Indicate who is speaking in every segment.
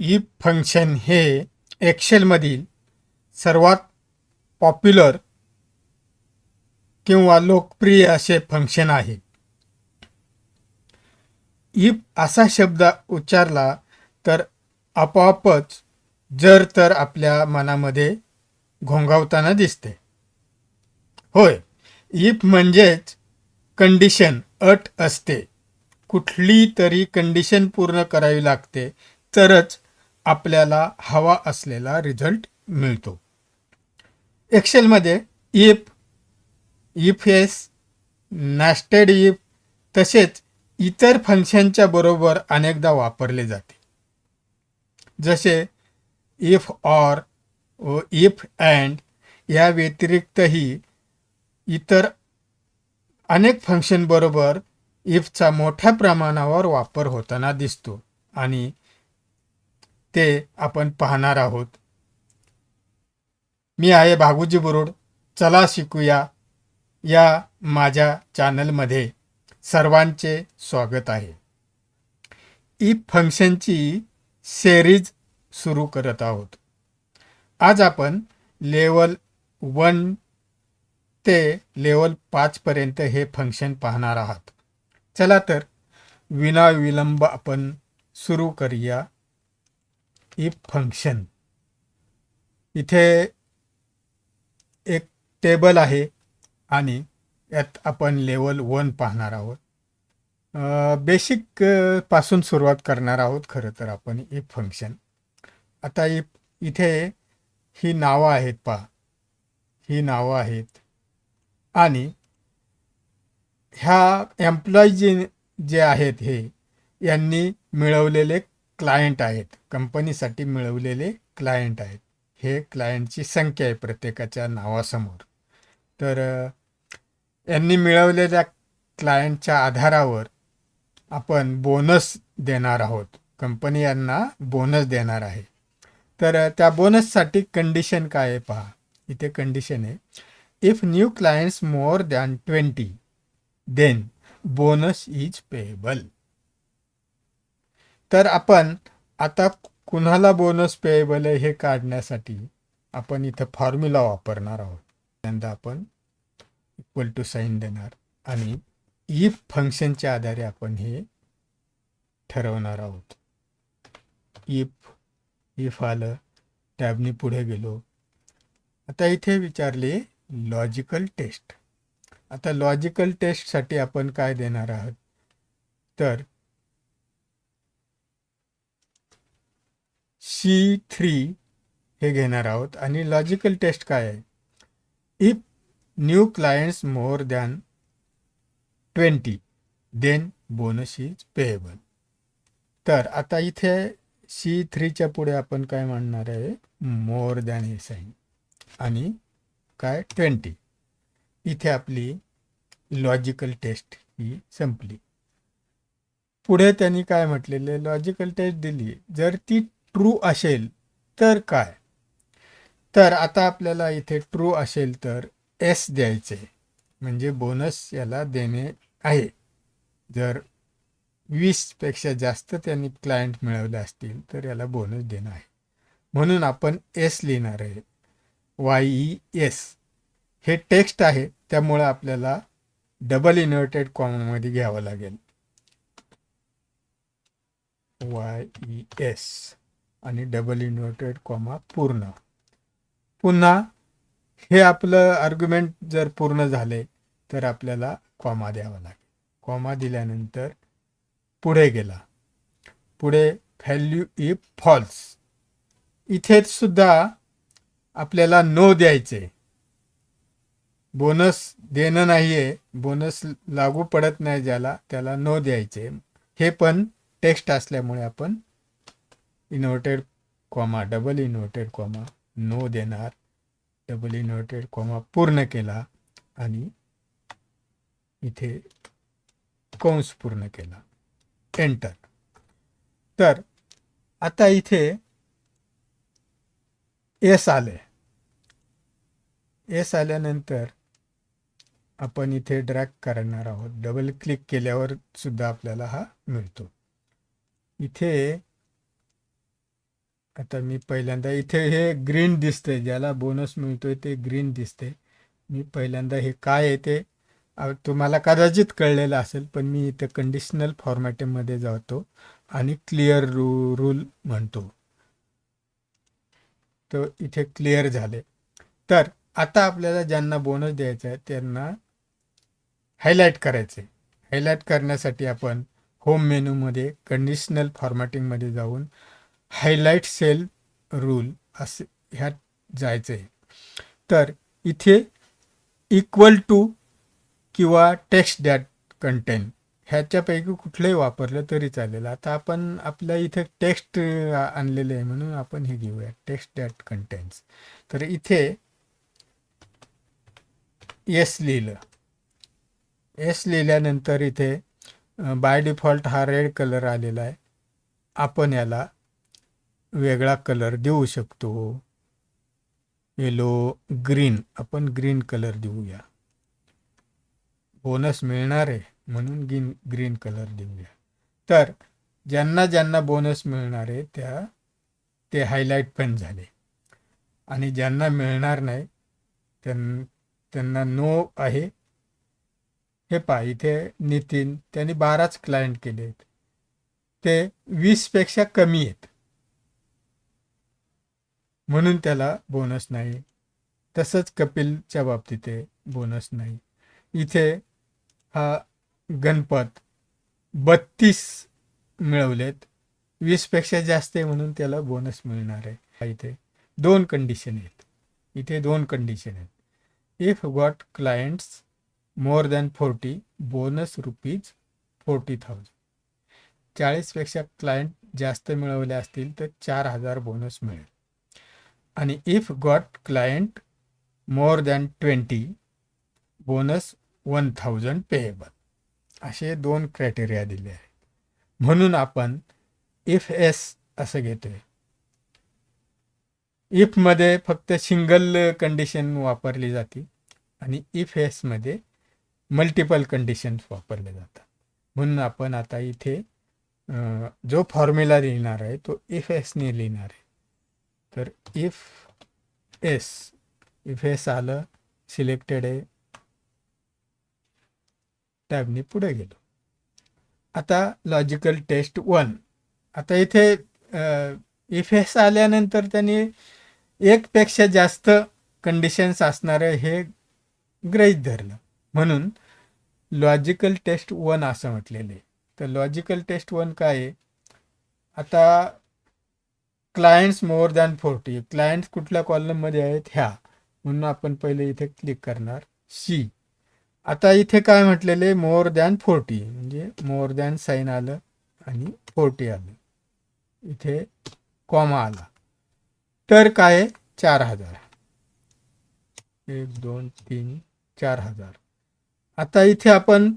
Speaker 1: If function हे एक्सेलमधील सर्वात popular किंवा लोकप्रिय असे फंक्शन आहे. इफ असा शब्द उच्चारला तर आपोआपच जर तर आपल्या मनामध्ये घोंगावताना दिसते. होय इफ म्हणजेच कंडिशन अट असते. कुठली तरी कंडिशन पूर्ण करावी लागते तरच आपल्याला हवा असलेला रिझल्ट मिळतो. एक्सेलमध्ये if if S nested if तसेच इतर फंक्शनच्या बरोबर अनेकदा वापरले जाते. जसे इफ ऑर व इफ अँड या व्यतिरिक्तही इतर अनेक फंक्शन बरोबर इफचा मोठ्या प्रमाणावर वापर होताना दिसतो आणि ते आपण पाहणार आहोत. मी आहे भागुजी बुरुड. चला शिकूया या माझ्या चॅनलमध्ये. सर्वांचे स्वागत आहे. ई फंक्शनची सेरीज सुरू करत आहोत. आज आपण लेवल वन ते लेवल पाचपर्यंत हे फंक्शन पाहणार आहात. चला तर विना विलंब आपण सुरू करूया. इफ फंक्शन इथे एक टेबल आहे आणि यात आपण लेवल वन पाहणार आहोत बेसिकपासून सुरुवात करणार आहोत खरं तर आपण इफ फंक्शन आता इफ इथे ही नावं आहेत पहा ही नावं आहेत आणि ह्या एम्प्लॉईज जे आहेत हे यांनी मिळवलेले क्लायंट आहेत. कंपनीसाठी मिळवलेले क्लायंट आहेत. हे क्लायंटची संख्या आहे प्रत्येकाच्या नावासमोर. तर यांनी मिळवलेल्या क्लायंटच्या आधारावर आपण बोनस देणार आहोत. कंपनी यांना बोनस देणार आहे. तर त्या बोनससाठी कंडिशन काय आहे पहा. इथे कंडिशन आहे. If new clients more than twenty then bonus is payable तर आपण आता कुणाला बोनस पेएबल आहे हे काढण्यासाठी आपण इथं फॉर्म्युला वापरणार आहोत. त्यानंतर आपण इक्वल टू साईन देणार आणि इफ फंक्शनच्या आधारे आपण हे ठरवणार आहोत. इफ इफ आलं टॅबनी पुढे गेलो. आता इथे विचारले लॉजिकल टेस्ट आता लॉजिकल टेस्टसाठी आपण काय देणार आहोत? तर सी थ्री हे घेणार आहोत. आणि लॉजिकल टेस्ट काय आहे? If new clients more than twenty then bonus is payable तर आता इथे सी थ्रीच्या पुढे आपण काय म्हणणार आहे? मोर दॅन हे साईन आणि काय? ट्वेंटी इथे आपली लॉजिकल टेस्ट ही संपली. पुढे त्यांनी काय म्हटलेले लॉजिकल टेस्ट दिली जर ती ट्रू असेल तर काय? तर आता आपल्याला इथे ट्रू असेल तर एस द्यायचे. म्हणजे बोनस याला देणे आहे. जर वीसपेक्षा जास्त त्यांनी क्लायंट मिळवले असतील तर याला बोनस देणं आहे. म्हणून आपण एस लिहिणार आहे. वाय ई एस हे टेक्स्ट आहे त्यामुळं आपल्याला डबल इन्व्हर्टेड कॉमनमध्ये घ्यावं लागेल. वाय ई एस आणि डबल इन्व्हर्टेड कॉमा पूर्ण. पुन्हा हे आपलं आर्ग्युमेंट जर पूर्ण झाले तर आपल्याला कॉमा द्यावा लागेल. कॉमा दिल्यानंतर पुढे गेला. पुढे व्हॅल्यू इफ फॉल्स इथे सुद्धा आपल्याला नो द्यायचे. बोनस देणं नाही आहे बोनस लागू पडत नाही ज्याला त्याला नो द्यायचे. हे पण टेक्स्ट असल्यामुळे आपण inverted comma double inverted comma no देणार. डबल इन्व्हर्टेड कॉमा पूर्ण केला आणि इथे कंस पूर्ण केला. एंटर तर आता इथे एस आले. एस आल्यानंतर आपण इथे ड्रॅग करणार आहोत. डबल क्लिक केल्यावर सुद्धा आपल्याला हा मिळतो. इथे आता मी पहिल्यांदा इथे हे ग्रीन दिसते ज्याला बोनस मिळतोय ते ग्रीन दिसते मी पहिल्यांदा हे काय आहे ते तुम्हाला कदाचित कळलेलं असेल पण मी इथे कंडिशनल फॉर्मॅटमध्ये जातो आणि क्लिअर रू रूल म्हणतो. तर इथे क्लिअर झाले. तर आता आपल्याला ज्यांना बोनस द्यायचा आहे त्यांना हायलाईट करायचे हायलाईट करण्यासाठी आपण होम मेनूमध्ये कंडिशनल फॉर्मॅटिंगमध्ये जाऊन हायलाईट सेल रूल असे ह्यात जायचं आहे तर इथे इक्वल टू किंवा टेक्स्ट दॅट कंटेन ह्याच्यापैकी कुठलंही वापरलं तरी चालेल. आता आपण आपल्या इथे टेक्स्ट आणलेले आहे म्हणून आपण हे घेऊया. टेक्स्ट दॅट कंटेन्स तर इथे एस लिहिलं. एस लिहिल्यानंतर इथे बाय डिफॉल्ट हा रेड कलर आलेला आहे. आपण याला वेगळा कलर देऊ शकतो. येलो ग्रीन आपण ग्रीन कलर देऊया. बोनस मिळणार आहे म्हणून ग्रीन ग्रीन कलर देऊया. तर ज्यांना ज्यांना बोनस मिळणार आहे त्या ते हायलाईट पण झाले. आणि ज्यांना मिळणार नाही त्यां त्यांना नो आहे. हे पा इथे नितीन त्यांनी बाराच क्लायंट केले आहेत ते वीसपेक्षा कमी आहेत. म्हणून त्याला बोनस नाही. तसंच कपिलच्या बाबतीत बोनस नाही. इथे हा गणपत बत्तीस मिळवलेत. वीसपेक्षा जास्त आहे म्हणून त्याला बोनस मिळणार आहे. इथे दोन कंडिशन आहेत. इथे दोन कंडिशन आहेत. If got clients more than forty bonus rupees forty thousand चाळीसपेक्षा client जास्त मिळवले असतील तर चार हजार बोनस मिळेल. आणि if got client more than twenty bonus one thousand payable असे दोन क्रायटेरिया दिले आहेत. म्हणून आपण इफ एस असं घेतोय. इफमध्ये फक्त सिंगल कंडिशन वापरली जाते आणि इफ एसमध्ये मल्टिपल कंडिशन्स वापरले जातात. म्हणून आपण आता इथे जो फॉर्म्युला लिहिणार आहे तो इफ एसने लिहिणार आहे. तर इफ एस इफ एस आलं सिलेक्टेड आहे. टॅबनी पुढे गेलो. आता लॉजिकल टेस्ट वन आता इथे इफ एस आल्यानंतर त्यांनी एकपेक्षा जास्त कंडिशन्स असणारे हे ग्रहित धरलं. म्हणून लॉजिकल टेस्ट वन असं म्हटलेलं आहे. तर लॉजिकल टेस्ट वन काय आहे? आता clients more than forty clients कुठल्या कॉलममध्ये आहेत? ह्या. म्हणून आपण पहिले इथे क्लिक करणार. सी आता इथे काय म्हटलेले मोर दॅन फोर्टी म्हणजे मोर दॅन साईन आलं आणि फोर्टी आलं. इथे कॉमा आला. तर काय आहे? चार हजार. एक दोन तीन चार हजार. आता इथे आपण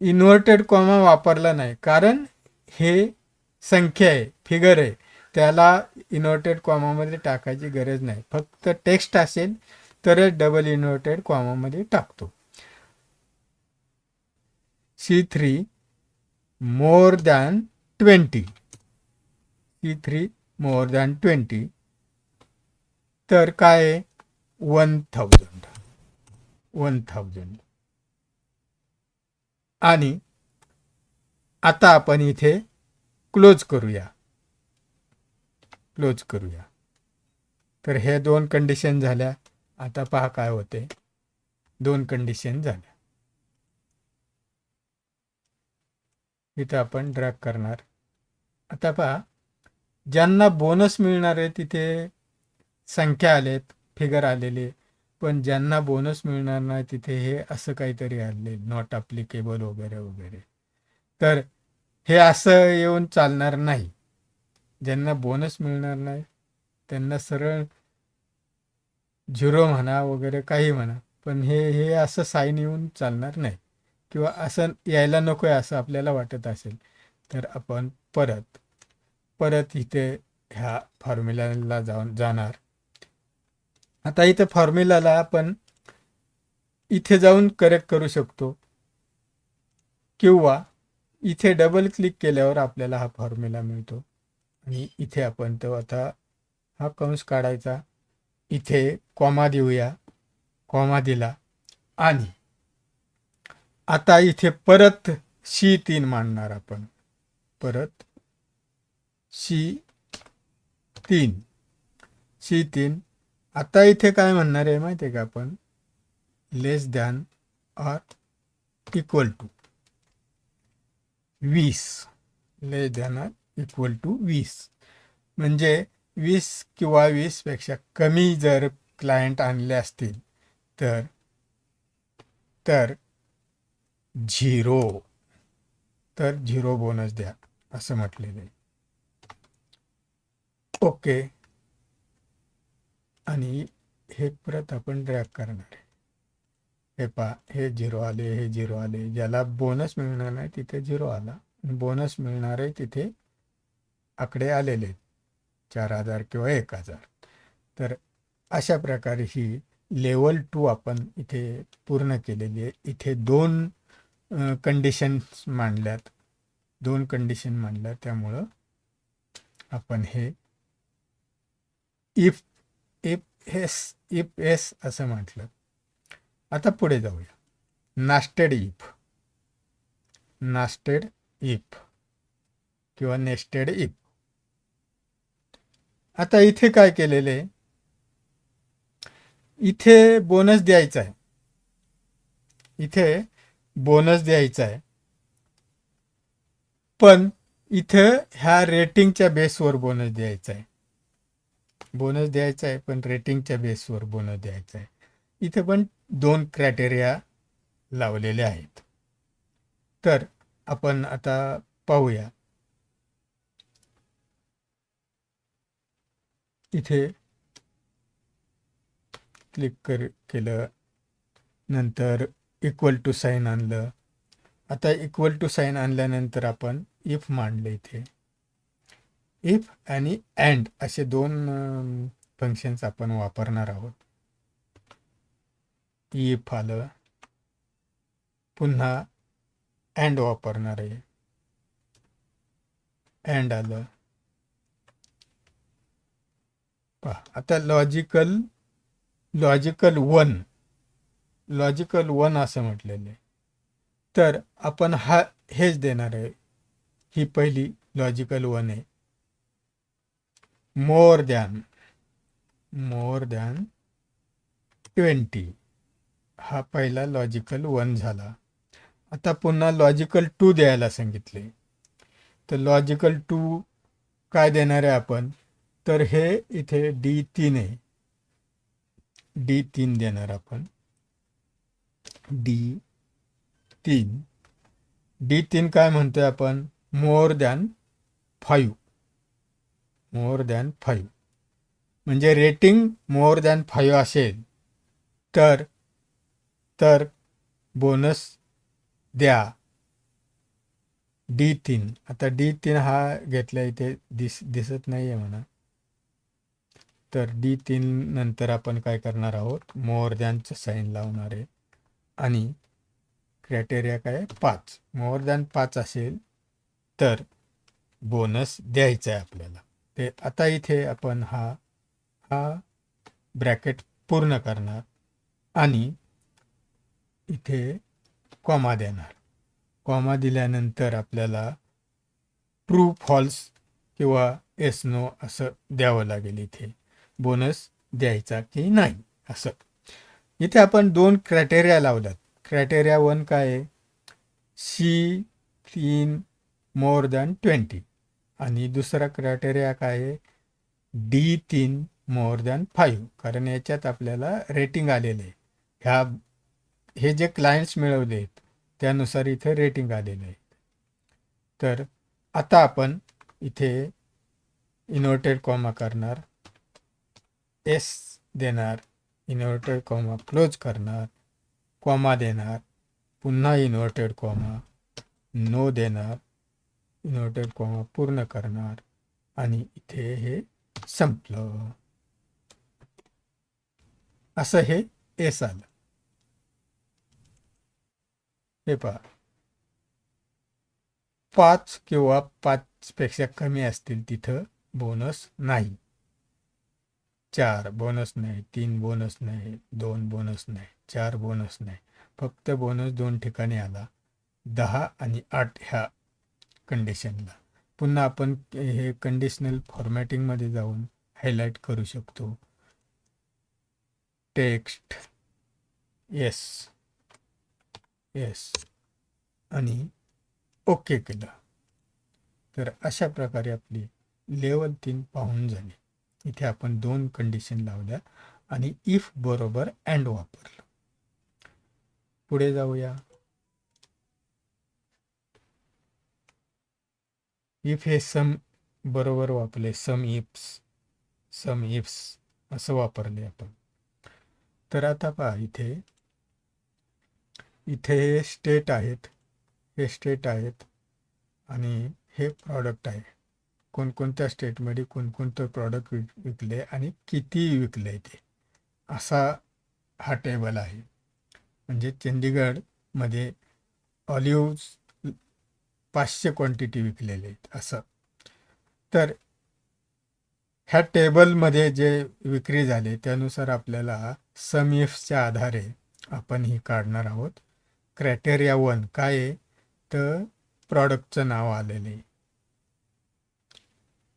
Speaker 1: इन्व्हर्टेड कॉमा वापरला नाही. कारण हे संख्या आहे फिगर आहे. त्याला इन्व्हर्टेड कॉमामध्ये टाकायची गरज नाही. फक्त टेक्स्ट असेल तरच डबल इन्व्हर्टेड कॉमामध्ये टाकतो. C three more than twenty C three more than twenty तर काय आहे? वन थाउजंड वन थाउजंड आणि आता आपण इथे क्लोज करूया. क्लोज करूया. तर हे दोन कंडिशन झाल्या. आता पहा काय होते. दोन कंडिशन झाल्या. इथं आपण ड्रॅग करणार. आता पहा. ज्यांना बोनस मिळणार आहे तिथे संख्या आलेत फिगर आलेले. पण ज्यांना बोनस मिळणार नाही तिथे हे असं काहीतरी आले नॉट अप्लिकेबल वगैरे वगैरे. तर हे असं येऊन चालणार नाही. ज्यांना बोनस मिळणार नाही त्यांना सरळ झिरो म्हणा वगैरे काही म्हणा पण हे हे असं साईन येऊन चालणार नाही. किंवा असं यायला नको आहे असं आपल्याला वाटत असेल तर आपण परत परत इथे ह्या फॉर्म्युलाला जाऊन जाणार. आता इथे फॉर्म्युलाला आपण इथे जाऊन करेक्ट करू शकतो. किंवा इथे डबल क्लिक केल्यावर आपल्याला हा फॉर्म्युला मिळतो. आणि इथे आपण तो आता हा कंस काढायचा. इथे कॉमा देऊया. कॉमा दिला. आणि आता इथे परत शी तीन मांडणार आपण. परत शी तीन. शी तीन. आता इथे काय म्हणणार आहे माहिती आहे का आपण? Less than or equal to वीस. Less than or equal to वीस. म्हणजे वीस किंवा वीसपेक्षा कमी जर क्लायंट आणले असतील तर तर झिरो. तर झिरो बोनस द्या असं म्हटलेलं आहे. ओके आणि हे परत आपण ड्रॅग करणार आहे. हे पा हे झिरो आले हे झिरो आले. ज्याला बोनस मिळणार नाही तिथे झिरो आला. बोनस मिळणारे तिथे आकडे आलेले आहेत. चार हजार किंवा एक हजार. तर अशा प्रकारे ही लेवल टू आपण इथे पूर्ण केलेली आहे. इथे दोन कंडिशन्स मांडल्यात. दोन कंडिशन मांडल्या त्यामुळं आपण हे if if S if S असं म्हटलं. आता पुढे जाऊया. नास्टेड इफ नास्टेड इफ किंवा नेस्टेड इफ आता इथे काय केलेले? इथे बोनस द्यायचा आहे. इथे बोनस द्यायचा आहे. पण इथं ह्या रेटिंगच्या बेसवर बोनस द्यायचा आहे. बोनस द्यायचा आहे पण रेटिंगच्या बेसवर बोनस द्यायचा आहे. इथे पण दोन क्रायटेरिया लावलेले आहेत. तर आपण आता पाहूया. इथे क्लिक कर केलं. नंतर इक्वल टू साईन आणलं. आता इक्वल टू साईन आणल्यानंतर आपण इफ मांडलं इथे. इफ आणि अँड असे दोन फंक्शन्स आपण वापरणार आहोत. इफ आलं पुन्हा अँड वापरणार आहे. अँड आलं. पहा आता logical logical one logical one असं म्हटलेलं आहे. तर आपण हा हेच देणार आहे. ही पहिली लॉजिकल वन आहे. More than more than twenty हा पहिला लॉजिकल वन झाला. आता पुन्हा लॉजिकल टू द्यायला सांगितले. तर लॉजिकल टू काय देणार आहे आपण? तर हे इथे डी तीन आहे. डी तीन देणार आपण. डी तीन. डी तीन काय म्हणतोय आपण? More than five more than five म्हणजे रेटिंग मोर दॅन फाईव्ह असेल. तर तर बोनस द्या. डी तीन. आता डी तीन हा घेतला इथे दिस दिसत नाही आहे म्हणा. तर डी तीन नंतर आपण काय करणार आहोत? मोर दॅनचं साईन लावणार आहे. आणि क्रायटेरिया काय पाच. मोर दॅन पाच असेल तर बोनस द्यायचा आहे आपल्याला. ते आता इथे आपण हा हा ब्रॅकेट पूर्ण करणार. आणि इथे कॉमा देणार. कॉमा दिल्यानंतर आपल्याला ट्रू फॉल्स किंवा एस नो असं द्यावं लागेल इथे. बोनस द्यायचा की नाही असं. इथे आपण दोन क्रायटेरिया लावल्यात. क्रायटेरिया वन काय आहे? सी तीन मोर दॅन ट्वेंटी आणि दुसरा क्रायटेरिया काय आहे? डी तीन मोर दॅन फाईव्ह कारण याच्यात आपल्याला रेटिंग आलेलं आहे. ह्या हे जे क्लायंट्स मिळवले आहेत त्यानुसार इथे रेटिंग आलेले आहेत. तर आता आपण इथे इन्व्हर्टेड कॉमा करणार एस देणार इन्व्हर्टेड कॉमा क्लोज करणार कॉमा देणार पुन्हा इन्व्हर्टेड कॉमा नो देणार इन्व्हर्टेड कॉमा पूर्ण करणार आणि इथे हे संपलं. असं हे एस आलं. हे पहा. पाच किंवा पाचपेक्षा कमी असतील तिथं बोनस नाही. चार बोनस नाही तीन बोनस नाही दोन बोनस नाही चार बोनस नाही. फक्त बोनस दोन ठिकाणी आला. दहा आणि आठ ह्या कंडिशनला पुन्हा आपण हे कंडिशनल फॉर्मॅटिंगमध्ये जाऊन हायलाईट करू शकतो. टेक्स्ट येस येस आणि ओके केलं. तर अशा प्रकारे आपली लेवल तीन पाहून झाली. इथे आपण दोन कंडिशन लावल्या आणि इफ बरोबर अँड वापरलं. पुढे जाऊया. इफ हे सम बरोबर वापरले सम इफ्स सम इफ्स असं वापरले आपण. तर आता पहा इथे इथे हे स्टेट आहेत हे स्टेट आहेत आणि हे प्रॉडक्ट आहे. कोणकोणत्या स्टेटमध्ये कोणकोणतं प्रॉडक्ट विक विकले आणि किती विकले ते? असा हा टेबल आहे. म्हणजे चंदीगडमध्ये ऑलिव्ह पाचशे क्वांटिटी विकलेले आहेत असं. तर ह्या टेबलमध्ये जे विक्री झाले त्यानुसार आपल्याला समीफ्सच्या आधारे आपण ही काढणार आहोत. क्रायटेरिया वन काय आहे? तर प्रॉडक्टचं नाव आलेलं आहे.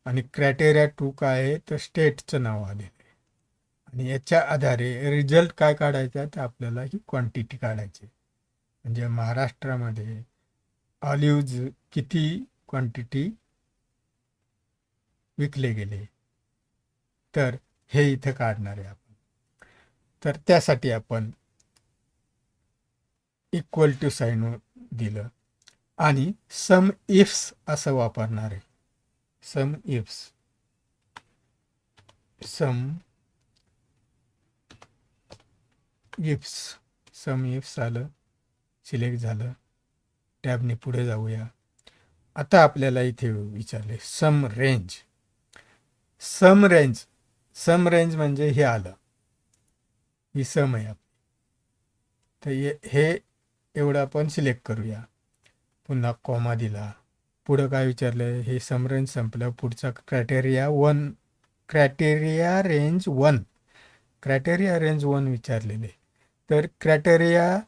Speaker 1: आणि क्रायटेरिया टू काय आहे? तर स्टेटचं नाव आलेलं आहे. आणि याच्या आधारे रिझल्ट काय काढायचा तर आपल्याला ही क्वांटिटी काढायची म्हणजे महाराष्ट्रामध्ये ऑलिव्ज किती क्वांटिटी विकले गेले? तर हे इथं काढणार आहे आपण. तर त्यासाठी आपण इक्वल टू साईन दिलं. आणि सम इफ्स असं वापरणार आहे. Sum ifs sum ifs sum ifs आलं. सिलेक्ट झालं. टॅबने पुढे जाऊया. आता आपल्याला इथे विचारले sum range sum range sum range म्हणजे हे आलं. ही सम आहे आपली. तर हे- हे एवढं आपण सिलेक्ट करूया. पुन्हा कॉमा दिला. पुढं काय विचारलं हे सम संपलं. पुढचा criteria one criteria range one criteria range one विचारलेले. तर क्रायटेरिया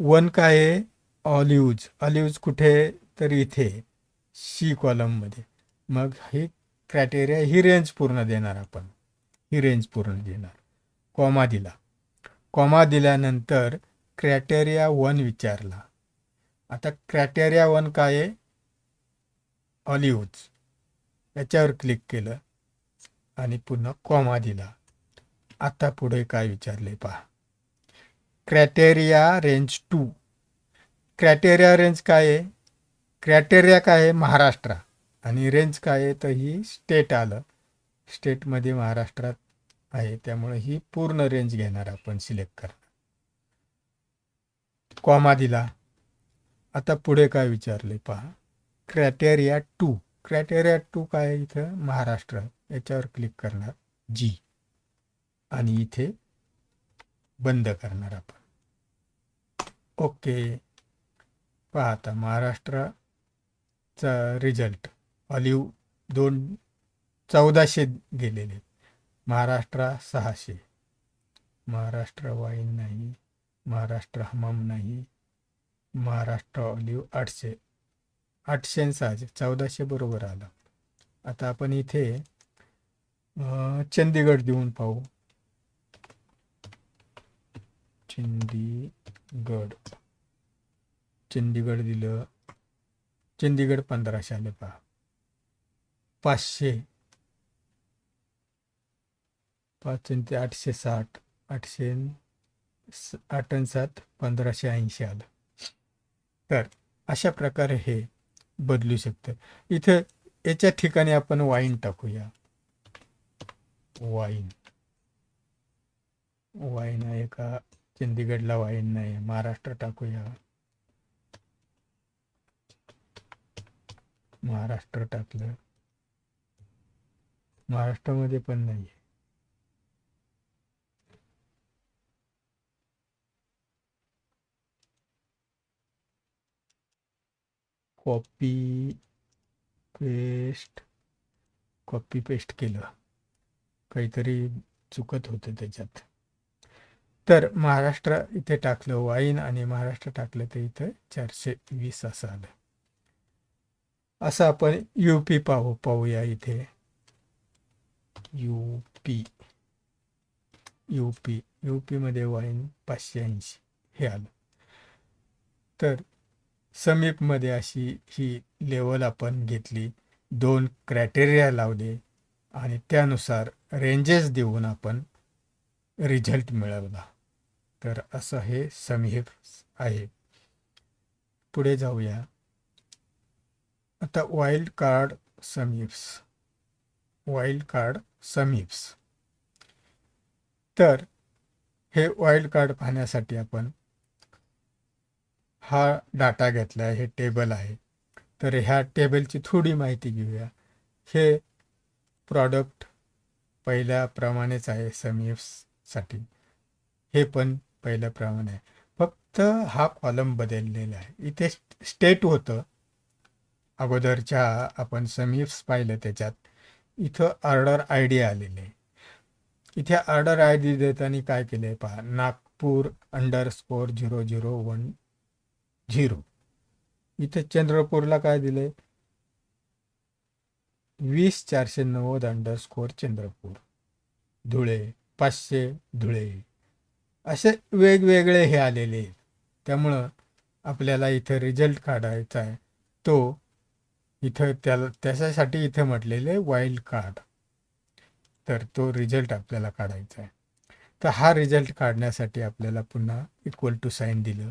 Speaker 1: वन काय आहे? ऑलिव्ज ऑलिव्ज कुठे? तर इथे. सी कॉलममध्ये मग हे क्रायटेरिया ही रेंज पूर्ण देणार आपण. ही रेंज पूर्ण देणार. कॉमा दिला. कॉमा दिल्यानंतर क्रायटेरिया वन विचारला. आता क्रायटेरिया वन काय आहे? ऑलिव्ज याच्यावर क्लिक केलं आणि पुन्हा कॉमा दिला. आता पुढे काय विचारले पहा. Criteria range two criteria range काय आहे? क्रायटेरिया काय आहे? महाराष्ट्र. आणि रेंज काय आहे? तर ही स्टेट आलं. स्टेटमध्ये महाराष्ट्रात आहे. त्यामुळे ही पूर्ण रेंज घेणार आपण सिलेक्ट करा. कॉमा दिला आता पुढे काय विचारले पहा. क्रायटेरिया टू क्रायटेरिया टू काय इथं? महाराष्ट्र. याच्यावर क्लिक करणार. जी आणि इथे बंद करणार आपण. ओके पहा आता महाराष्ट्राचा रिझल्ट ऑलिव्ह दोन चौदाशे गेलेले. महाराष्ट्र सहाशे. महाराष्ट्र वाईन नाही. महाराष्ट्र हमाम नाही. महाराष्ट्र ऑलिव्ह आठशे. आठशे सहाशे. चौदाशे बरोबर आलं. आता आपण इथे अं, चंदीगड देऊन पाहू. चंदीगड. चंदीगड दिलं. चंदीगड पंधराशे आले पहा. पाचशे. पाच ते आठशे साठ. आठशे आठ आणि सात पंधराशे ऐंशी आलं. तर अशा प्रकारे हे बदलू शकतं. इथं याच्या ठिकाणी आपण वाईन टाकूया. वाईन वाईन आहे का? चंदीगडला वाईन नाही. महाराष्ट्र टाकूया. महाराष्ट्र टाकलं. महाराष्ट्रामध्ये पण नाही कॉपी पेस्ट कॉपी पेस्ट केलं. काहीतरी चुकत होतं त्याच्यात. तर महाराष्ट्र इथे टाकलं वाईन आणि महाराष्ट्र टाकलं तर इथं चारशे वीस असं आलं. असं आपण यू पी पाहू पाहूया इथे. U P U P U पीमध्ये वाईन पाचशे ऐंशी हे आलं. तर समीपमध्ये अशी ही लेवल आपण घेतली. दोन क्रायटेरिया लावले आणि त्यानुसार रेंजेस देऊन आपण रिझल्ट मिळवला. तर असं हे समीप आहे. पुढे जाऊया. आता wild card sumifs. Wild card sumifs. तर हे वाईल्ड कार्ड पाहण्यासाठी आपण हा डाटा घेतला आहे हे टेबल आहे. तर ह्या टेबलची थोडी माहिती घेऊया. हे प्रॉडक्ट पहिल्याप्रमाणेच आहे समीप्ससाठी हे पण पहिल्याप्रमाणे आहे. फक्त हा कॉलम बदललेला आहे. इथे स्टेट होतं. अगोदरच्या आपण समीप्स पाहिलं त्याच्यात. इथं ऑर्डर आय डी आलेले आहे. इथे ऑर्डर आय डी देताना काय केलं आहे पहा. Nagpur underscore zero zero one zero. इथे चंद्रपूरला काय दिलंय? वीस चारशे नव्वद अंडर स्कोअर चंद्रपूर. धुळे पाचशे धुळे. असे वेगवेगळे हे आलेले आहेत. त्यामुळं आपल्याला इथं रिझल्ट काढायचा आहे. तो इथं त्याला त्याच्यासाठी इथं म्हटलेले वाईल्ड कार्ड तर तो रिझल्ट आपल्याला काढायचा आहे. तर हा रिझल्ट काढण्यासाठी आपल्याला पुन्हा इक्वल टू साईन दिलं.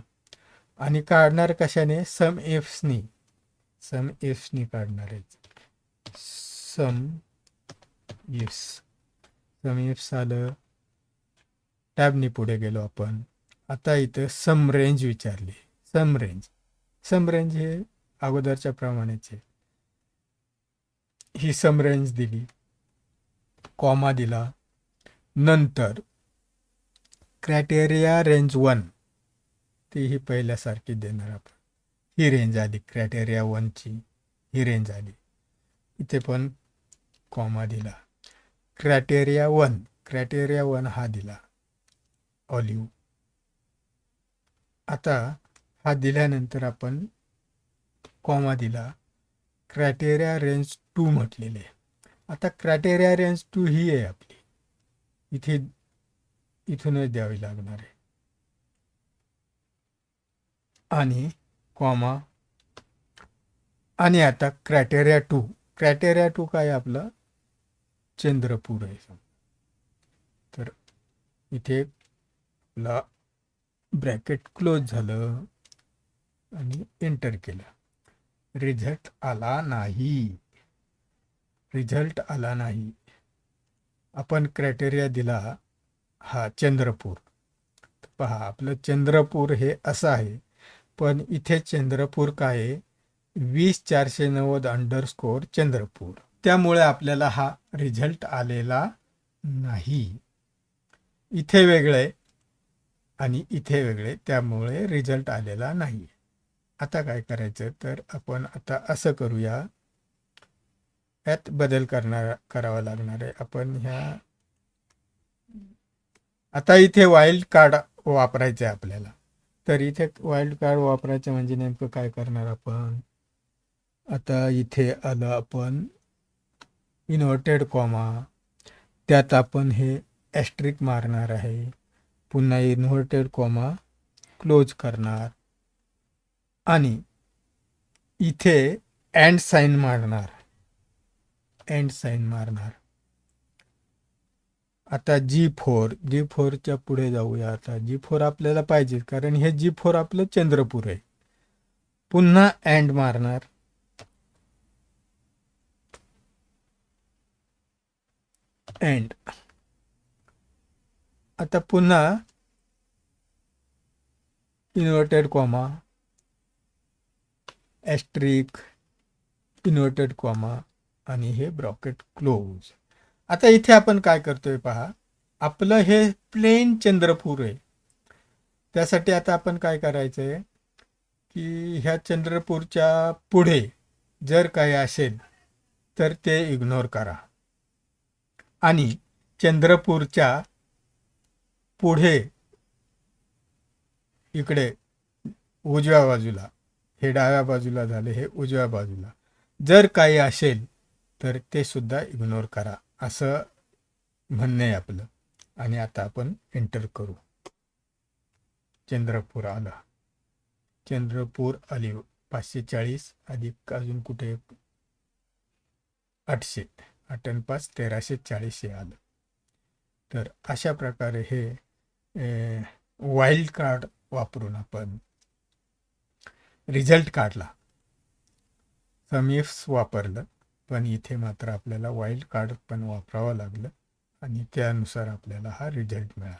Speaker 1: आणि काढणार कशाने? सम एफ्सनी सम एफ्सनी काढणार आहेत. सम इफ्स सम एफ्स आलं. टॅबनी पुढे गेलो आपण. आता इथं सम रेंज विचारली. सम रेंज. सम रेंज हे अगोदरच्या प्रमाणेच. आहे ही सम रेंज दिली. कॉमा दिला. नंतर. Criteria range one. ती ही पहिल्यासारखी देणार आपण. ही रेंज आली क्रायटेरिया वनची ही रेंज आली. इथे पण कॉमा दिला. क्रायटेरिया वन क्रायटेरिया वन हा दिला. ऑलिव्ह आता हा दिल्यानंतर आपण कॉमा दिला. क्रायटेरिया रेंज टू म्हटलेले. आता क्रायटेरिया रेंज टू ही आहे आपली. इथे इथूनच द्यावी लागणार आहे. आणि कॉमा आणि आता क्रायटेरिया टू. क्रायटेरिया टू काय आपलं? चंद्रपूर आहे. तर इथे आपला ब्रॅकेट क्लोज झालं आणि एंटर केलं. रिझल्ट आला नाही. रिझल्ट आला नाही. आपण क्रायटेरिया दिला हा चंद्रपूर. पहा आपलं चंद्रपूर हे असं आहे. पण इथे चंद्रपूर काय वीस चारशे नव्वद अंडरस्कोर चंद्रपूर. त्यामुळे आपल्याला हा रिझल्ट आलेला नाही. इथे वेगळे आणि इथे वेगळे त्यामुळे रिझल्ट आलेला नाही. आता काय करायचं? तर आपण आता असं करूया. यात बदल करणार करावा लागणार आहे. आपण ह्या आता इथे वाईल्ड कार्ड वापरायचं आहे आपल्याला. तर इथे वाईल्ड कार्ड वापरायचं म्हणजे नेमकं काय करणार आपण? आता इथे आलं आपण इन्व्हर्टेड कॉमा त्यात आपण हे ॲस्ट्रिक मारणार आहे. पुन्हा इन्व्हर्टेड कॉमा क्लोज करणार. आणि इथे अँड साईन मारणार. अँड साईन मारणार. आता जी फोर जी फोरच्या पुढे जाऊया आता. जी फोर आपल्याला पाहिजे कारण हे जी फोर आपलं चंद्रपूर आहे. पुन्हा अँड मारणार. अँड. आता पुन्हा inverted comma asterisk inverted comma आणि हे ब्रॉकेट क्लोज. आता इथे आपण काय करतोय पहा. आपलं हे प्लेन चंद्रपूर आहे. त्यासाठी आता आपण काय करायचं आहे की ह्या चंद्रपूरच्या पुढे जर काही असेल तर ते इग्नोर करा. आणि चंद्रपूरच्या पुढे इकडे उजव्या बाजूला हे डाव्या बाजूला झाले हे उजव्या बाजूला. जर काही असेल तर ते सुद्धा इग्नोर करा. असं म्हणणं आहे आपलं. आणि आता आपण एंटर करू. चंद्रपूर आला. चंद्रपूर आली. पाचशे चाळीस अधिक अजून कुठे? आठशे. आठ आणि पाच तेराशे चाळीस हे आलं. तर अशा प्रकारे हे वाईल्ड कार्ड वापरून आपण रिझल्ट काढला. समीफ्स वापरलं. पण इथे मात्र आपल्याला वाईल्ड कार्ड पण वापरावं लागलं. आणि त्यानुसार आपल्याला हा रिझल्ट मिळाला.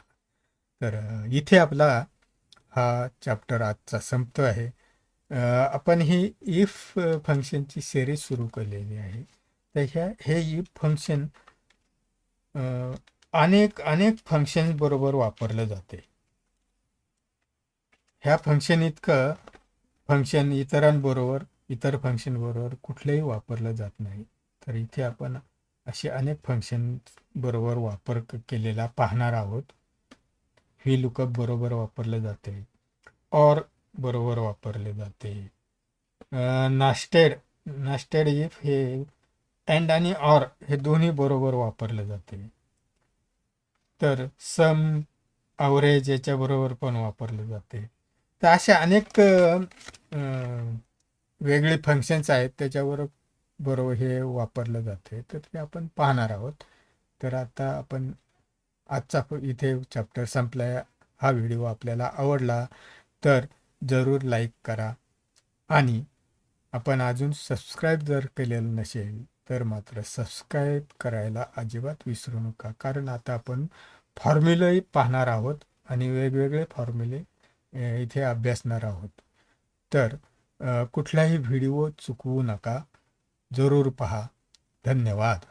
Speaker 1: तर इथे आपला हा चॅप्टर आजचा संपतो आहे. आपण ही इफ फंक्शनची सिरीज सुरू केलेली आहे. तर ह्या हे इफ फंक्शन अनेक अनेक फंक्शन बरोबर वापरलं जाते. ह्या फंक्शन इतकं फंक्शन इतरांबरोबर इतर फंक्शन बरोबर कुठलंही वापरलं जात नाही. तर इथे आपण असे अनेक फंक्शन बरोबर वापर केलेला पाहणार आहोत. व्ही लुकअप बरोबर वापरलं जाते. ऑर बरोबर वापरले जाते. नास्टेड नास्टेड इफ हे अँड आणि ऑर हे दोन्ही बरोबर वापरलं जाते. तर सम अवरेज याच्याबरोबर पण वापरलं जाते. तर अशा अनेक वेगळे फंक्शन्स आहेत त्याच्यावर बरोबर हे वापरलं जाते तर ते आपण पाहणार आहोत. तर आता आपण आजचा इथे चॅप्टर संपला हा व्हिडिओ आपल्याला आवडला तर जरूर लाईक करा. आणि आपण अजून सबस्क्राईब जर केलेलं नसेल तर मात्र सबस्क्राईब करायला अजिबात विसरू नका. कारण आता आपण फॉर्म्युलाही पाहणार आहोत आणि वेगवेगळे फॉर्म्युले इथे अभ्यासणार आहोत. तर कुठलाही व्हिडिओ चुकवू नका. जरूर पहा. धन्यवाद.